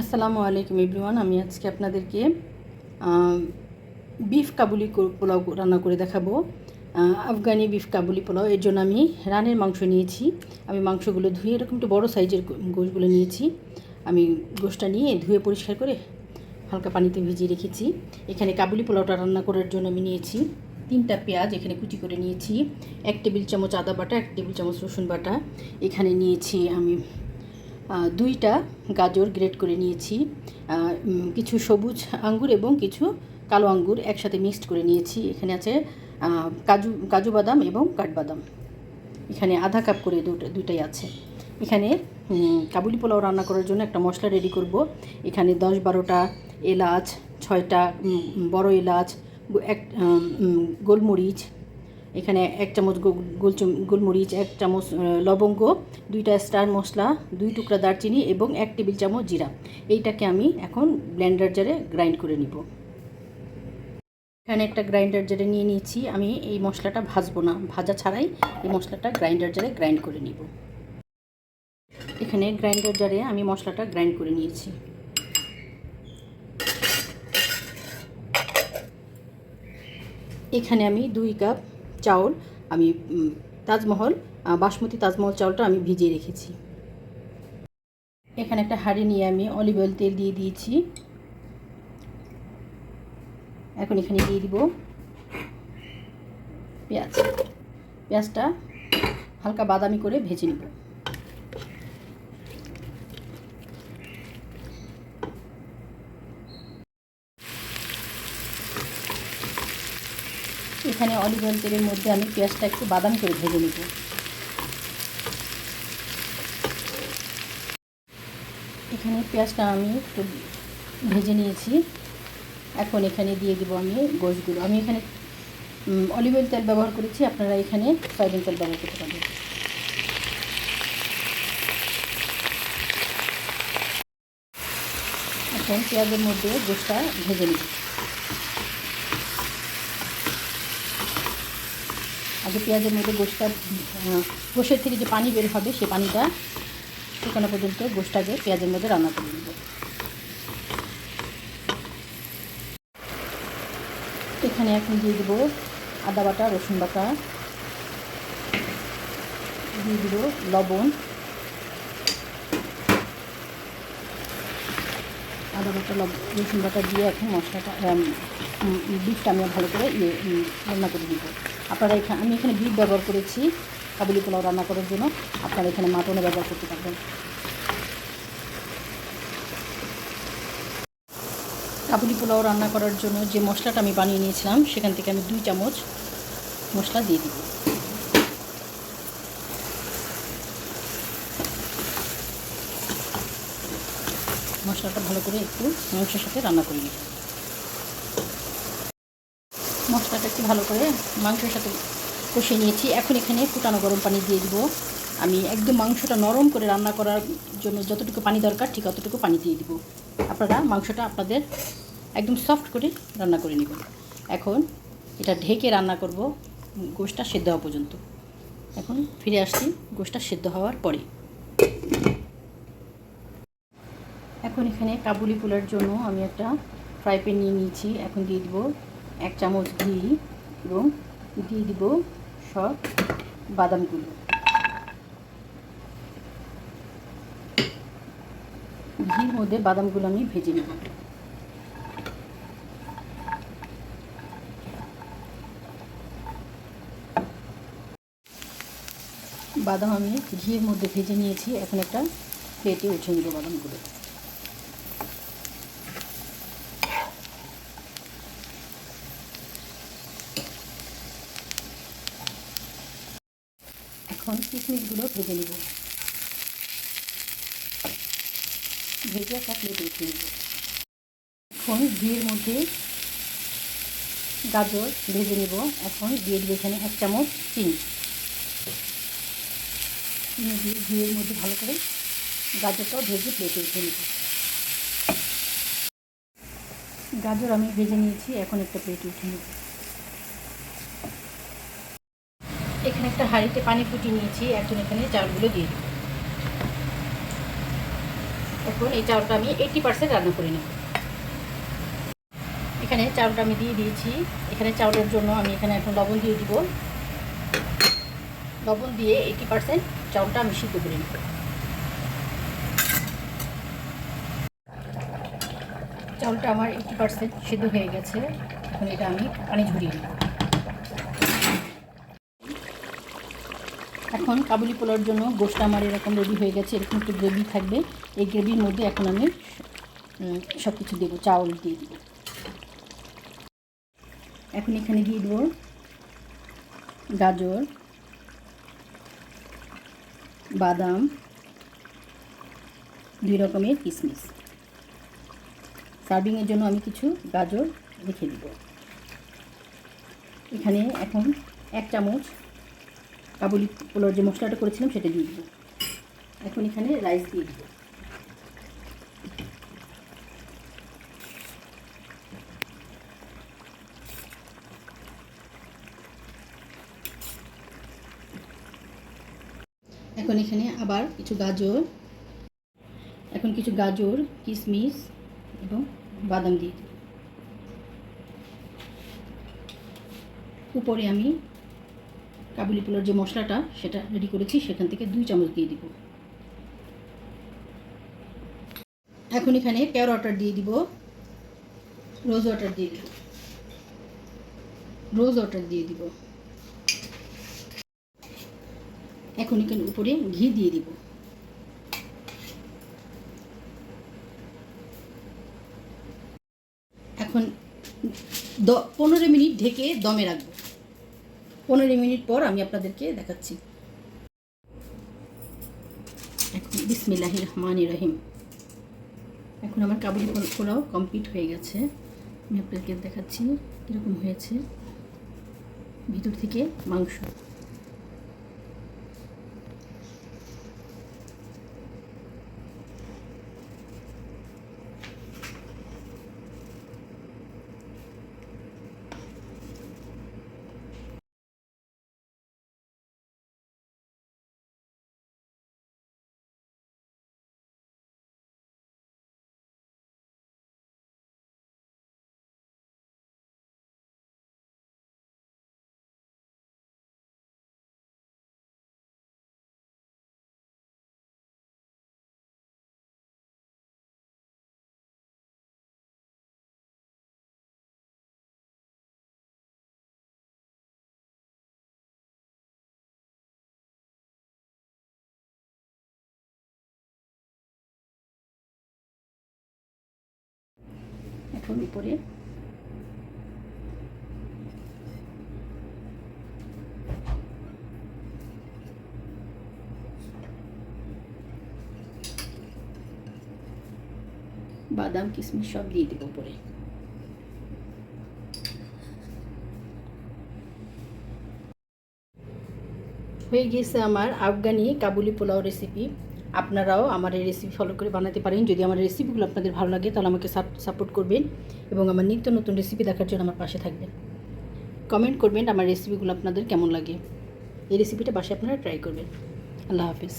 আসসালামু আলাইকুম এভরিওয়ান, আমি আজকে আপনাদেরকে বিফ কাবুলি পোলাও রান্না করে দেখাবো। আফগানি বিফ কাবুলি পোলাও, এর জন্য আমি রানের মাংস নিয়েছি। আমি মাংসগুলো ধুয়ে এরকম একটু বড়ো সাইজের গোশগুলো নিয়েছি। আমি গোশটা নিয়ে ধুয়ে পরিষ্কার করে হালকা পানিতে ভিজিয়ে রেখেছি। এখানে কাবুলি পোলাওটা রান্না করার জন্য আমি নিয়েছি তিনটা পেঁয়াজ, এখানে কুচি করে নিয়েছি। এক টেবিল চামচ আদা বাটা, এক টেবিল চামচ রসুন বাটা। এখানে নিয়েছি আমি দুইটা গাজর গ্রেট করে নিয়েছি। কিছু সবুজ আঙ্গুর এবং কিছু কালো আঙ্গুর একসাথে মিক্সড করে নিয়েছি। এখানে আছে কাজু কাজু বাদাম এবং কাঠবাদাম। এখানে আধা কাপ করে দুটো, দুইটাই আছে। এখানে কাবুলি পোলাও রান্না করার জন্য একটা মশলা রেডি করব। এখানে দশ বারোটা এলাচ, ছয়টা বড় এলাচ, এক গোলমরিচ এখানে এক চামচ গোলমরিচ, এক চামচ লবঙ্গ, দুইটা স্টার মশলা, দুই টুকরা দারচিনি এবং এক টেবিল চামচ জিরা। এইটাকে আমি এখন ব্লেন্ডার জারে গ্রাইন্ড করে নিব। এখানে একটা গ্রাইন্ডার জারে নিয়ে নিয়েছি। আমি এই মশলাটা ভাজবো না। ভাজা ছাড়াই এই মশলাটা গ্রাইন্ডার জারে গ্রাইন্ড করে নিব। এখানে গ্রাইন্ডার জারে আমি মশলাটা গ্রাইন্ড করে নিয়েছি। এখানে আমি দুই কাপ চাউল, আমি তাজমহল বাসমতি তাজমহল চাউলটা আমি ভিজিয়ে রেখেছি। এখানে একটা হাঁড়ি নিয়ে আমি অলিভ অয়েল তেল দিয়ে দিয়েছি। এখন এখানে দিয়ে দিব পেঁয়াজ। পেঁয়াজটা হালকা বাদামি করে ভেজে নিব। এখানে অলিভ অয়েল তেলের মধ্যে আমি পেঁয়াজটা একটু বাদাম করে ভেজে নেব। এখানে পেঁয়াজটা আমি একটু ভেজে নিয়েছি। এখন এখানে দিয়ে দিব আমি গোশগুলো। আমি এখানে অলিভ অয়েল তেল ব্যবহার করেছি, আপনারা এখানে সয়াবিন তেল ব্যবহার করতে পারবেন। এখন পেঁয়াজের মধ্যে গোশটা ভেজে নিব। আগে পেঁয়াজের মধ্যে গোশটা গোশের থেকে যে পানি বের হবে, সে পানিটা শুকানো পর্যন্ত গোশটাকে পেঁয়াজের মধ্যে রান্না করে নেব। এখানে এখন দিয়ে দেবো আদা বাটা, রসুন বাটা, দিয়ে দেবো লবণ, আদা বাটা রসুন বাটা দিয়ে এখন মশলাটা বিফটা আমি ভালো করে ইয়ে রান্না করে দিব আপনারা এখানে আমি এখানে বিফ ব্যবহার করেছি, কাবুলি পোলাও রান্না করার জন্য। আপনারা এখানে মাটনও ব্যবহার করতে পারবেন। কাবুলি পোলাও রান্না করার জন্য যে মশলাটা আমি বানিয়ে নিয়েছিলাম, সেখান থেকে আমি দুই চামচ মশলা দিয়ে দিব। মশলাটা ভালো করে একটু মাংসের সাথে রান্না করে নিব। মশলাটা একটু ভালো করে মাংসের সাথে কষিয়ে নিয়েছি। এখন এখানে ফুটানো গরম পানি দিয়ে দিব। আমি একদম মাংসটা নরম করে রান্না করার জন্য যতটুকু পানি দরকার, ঠিক অতটুকু পানি দিয়ে দিব। আপনারা মাংসটা আপনাদের একদম সফট করে রান্না করে নেবেন। এখন এটা ঢেকে রান্না করব, গোশটা সেদ্ধ হওয়া পর্যন্ত। এখন ফিরে আসছি গোশটা সেদ্ধ হওয়ার পরে। এখন এখানে কাবুলি পোলার জন্য আমি একটা ফ্রাই প্যান নিয়ে নিয়েছি। এখন দিয়ে দিব এক চামচ ঘি এবং দিয়ে দিব, সব বাদামগুলো। ঘির মধ্যে বাদামগুলো আমি ভেজে নেব। বাদাম আমি ঘিয়ের মধ্যে ভেজে নিয়েছি, এখন একটা প্লেটে উঠে নেব বাদামগুলো। এখন কিশমিশগুলো ভেজে নেব। ভেজে একটা প্লেটে নেব। এখন ঘিয়ের মধ্যে গাজর ভেজে নেব। এখন দিয়ে এখানে এক চামচ চিনি। চিনি দিয়ে ঘিয়ের মধ্যে ভালো করে গাজরটাও ভেজে প্লেটে উঠে নেব। গাজর আমি ভেজে নিয়েছি, এখন একটা প্লেটে উঠে নেব। এখানে একটা হাঁড়িতে পানি ফুটিয়ে নিয়েছি এখন এখানে চালগুলো দিয়ে দেবো। এখন এই চাউলটা আমি এইটি পার্সেন্ট রান্না করে নেব। এখানে চাউলটা আমি দিয়ে দিয়েছি। এখানে চাউলের জন্য আমি এখানে এখন লবণ দিয়ে দিব। লবণ দিয়ে এইটি পার্সেন্ট চাউলটা আমি সিদ্ধ করে নেব। চাউলটা আমার এইটি পার্সেন্ট সিদ্ধ হয়ে গেছে। এখন এটা আমি পানি ঝরিয়ে নেব। এখন কাবুলি পোলার জন্য গোষ্ঠ আমার এরকম রেডি হয়ে গেছে, এরকম একটু গ্রেভি থাকবে। এই গ্রেভির মধ্যে এখন আমি সব কিছু দেবো, চাউল দিয়ে দেবো। এখন এখানে দিয়ে দেবো গাজর, বাদাম, দুই রকমের কিশমিশ সার্ভিংয়ের জন্য আমি কিছু গাজর রেখে দিব। এখানে এখন এক চামচ কাবুলি পোলার যে মশলাটা করেছিলাম সেটা দিয়ে দিব। এখন এখানে রাইস দিয়ে দিব। এখন এখানে আবার কিছু গাজর, এখন কিছু গাজর কিশমিশ এবং বাদাম দিয়ে উপরে আমি কাবুলি পোলার যে মশলাটা, সেটা রেডি করেছি, সেখান থেকে দুই চামচ দিয়ে দিব। এখন এখানে পেয়ার ওয়াটার দিয়ে দিব রোজ ওয়াটার দিয়ে দিব। রোজ ওয়াটার দিয়ে দিব। এখন এখানে উপরে ঘি দিয়ে দিব। এখন পনেরো মিনিট ঢেকে দমে রাখব। পনেরো মিনিট পর আমি আপনাদেরকে দেখাচ্ছি। এখন বিসমিল্লাহ রহমান রহিম। এখন আমার কাবুলি পোলাও কমপ্লিট হয়ে গেছে। আমি আপনাদেরকে দেখাচ্ছি কীরকম হয়েছে। ভিতর থেকে মাংস। এখন উপরে বাদাম, কিশমিশ সব দিয়ে দেবো উপরে। হয়ে গিয়েছে আমার আফগানি কাবুলি পোলাও রেসিপি আপনারাও আমার এই রেসিপি ফলো করে বানাতে পারেন। যদি আমার রেসিপিগুলো আপনাদের ভালো লাগে, তাহলে আমাকে সাপোর্ট করবেন এবং আমার নিত্য নতুন রেসিপি দেখার জন্য আমার পাশে থাকবেন। কমেন্ট করবেন আমার রেসিপিগুলো আপনাদের কেমন লাগে। এই রেসিপিটা বাসায় আপনারা ট্রাই করবেন। আল্লাহ হাফিজ।